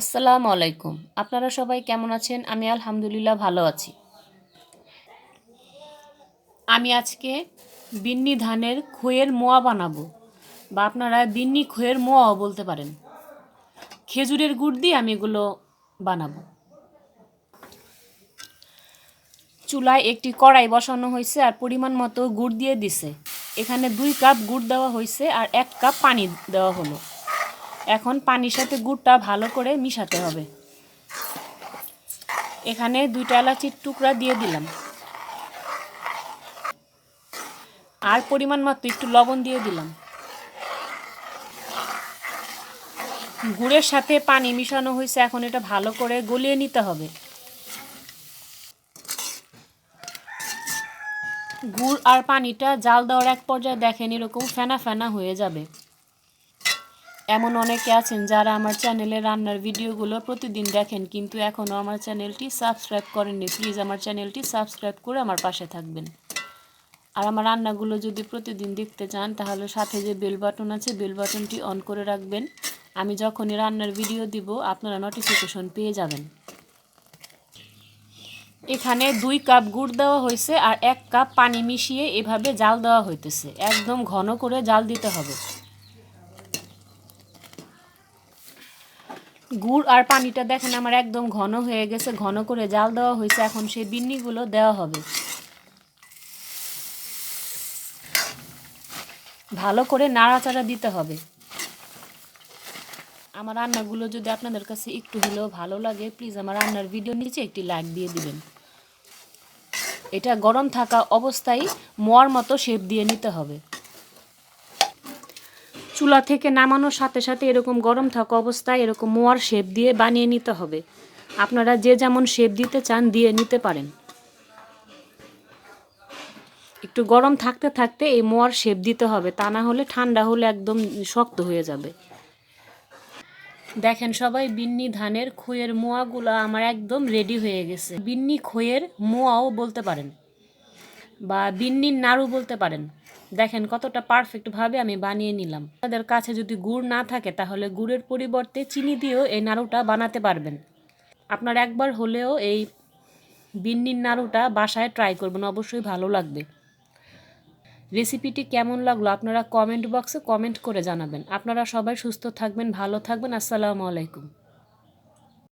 আসসালামু আলাইকুম। আপনারা সবাই কেমন আছেন? আমি আলহামদুলিল্লাহ ভালো আছি। আমি আজকে বিন্নি ধানের খইয়ের মোয়া বানাবো। বা আপনারা বিন্নি খইয়ের মোয়াও বলতে পারেন। খেজুরের গুড় দিয়ে আমি এগুলো বানাবো। চুলায় একটি কড়াই বসানো হয়েছে আর পরিমাণ মতো গুড় দিয়ে দিছে। এখানে দুই কাপ গুড় দেওয়া হয়েছে আর এক কাপ পানি দেওয়া হলো। এখন পানির সাথে গুড়টা ভালো করে মিশাতে হবে। এখানে দুইটা এলাচির টুকরা দিয়ে দিলাম। আর পরিমাণ মতো একটু লবণ দিয়ে দিলাম। গুড়ের সাথে পানি মিশানো হয়েছে, এখন এটা ভালো করে গলিয়ে নিতে হবে। গুড় আর পানিটা জাল দেওয়ার এক পর্যায়ে দেখেন এরকম ফেনা ফেনা হয়ে যাবে। এমন অনেকে আছেন যারা আমার চ্যানেলে রান্নার ভিডিওগুলো প্রতিদিন দেখেন, কিন্তু এখনও আমার চ্যানেলটি সাবস্ক্রাইব করেননি। প্লিজ আমার চ্যানেলটি সাবস্ক্রাইব করে আমার পাশে থাকবেন। আর আমার রান্নাগুলো যদি প্রতিদিন দেখতে চান, তাহলে সাথে যে বেল বাটন আছে, বেল বাটনটি অন করে রাখবেন। আমি যখনই রান্নার ভিডিও দিব, আপনারা নোটিফিকেশন পেয়ে যাবেন। এখানে দুই কাপ গুড় দেওয়া হয়েছে আর এক কাপ পানি মিশিয়ে এভাবে জাল দেওয়া হইতেছে। একদম ঘন করে জাল দিতে হবে। গুড় আর পানিটা দেখেন আমার একদম ঘন হয়ে গেছে, ঘন করে জাল দেওয়া হয়েছে, এখন সেই বিন্নিগুলো দেওয়া হবে। ভালো করে নাড়াচাড়া দিতে হবে। আমার রান্নাগুলো যদি আপনাদের কাছে একটু হলেও ভালো লাগে, প্লিজ আমার রান্নার ভিডিও নিচে একটি লাইক দিয়ে দিবেন। এটা গরম থাকা অবস্থায় মোয়ার মতো শেপ দিয়ে নিতে হবে। চুলা থেকে নামানোর সাথে সাথে এরকম গরম থাকা অবস্থায় এরকম মোয়ার শেপ দিয়ে বানিয়ে নিতে হবে। আপনারা যে যেমন শেপ দিতে চান, দিয়ে নিতে পারেন। একটু গরম থাকতে থাকতে এই মোয়ার শেপ দিতে হবে, তা না হলে ঠান্ডা হলে একদম শক্ত হয়ে যাবে। দেখেন সবাই, বিন্নি ধানের খইয়ের মোয়াগুলো আমার একদম রেডি হয়ে গেছে। বিন্নি খইয়ের মোয়াও বলতে পারেন। বা বিন্নির নাড়ু বলতে পারেন। দেখেন কতটা পারফেক্টভাবে আমি বানিয়ে নিলাম। আপনাদের কাছে যদি গুড় না থাকে, তাহলে গুড়ের পরিবর্তে চিনি দিয়েও এই নাড়ুটা বানাতে পারবেন। আপনার একবার হলেও এই বিন্নির নাড়ুটা বাসায় ট্রাই করবেন, অবশ্যই ভালো লাগবে। রেসিপিটি কেমন লাগল আপনারা কমেন্ট বক্সে কমেন্ট করে জানাবেন। আপনারা সবাই সুস্থ থাকবেন, ভালো থাকবেন। আসসালামু আলাইকুম।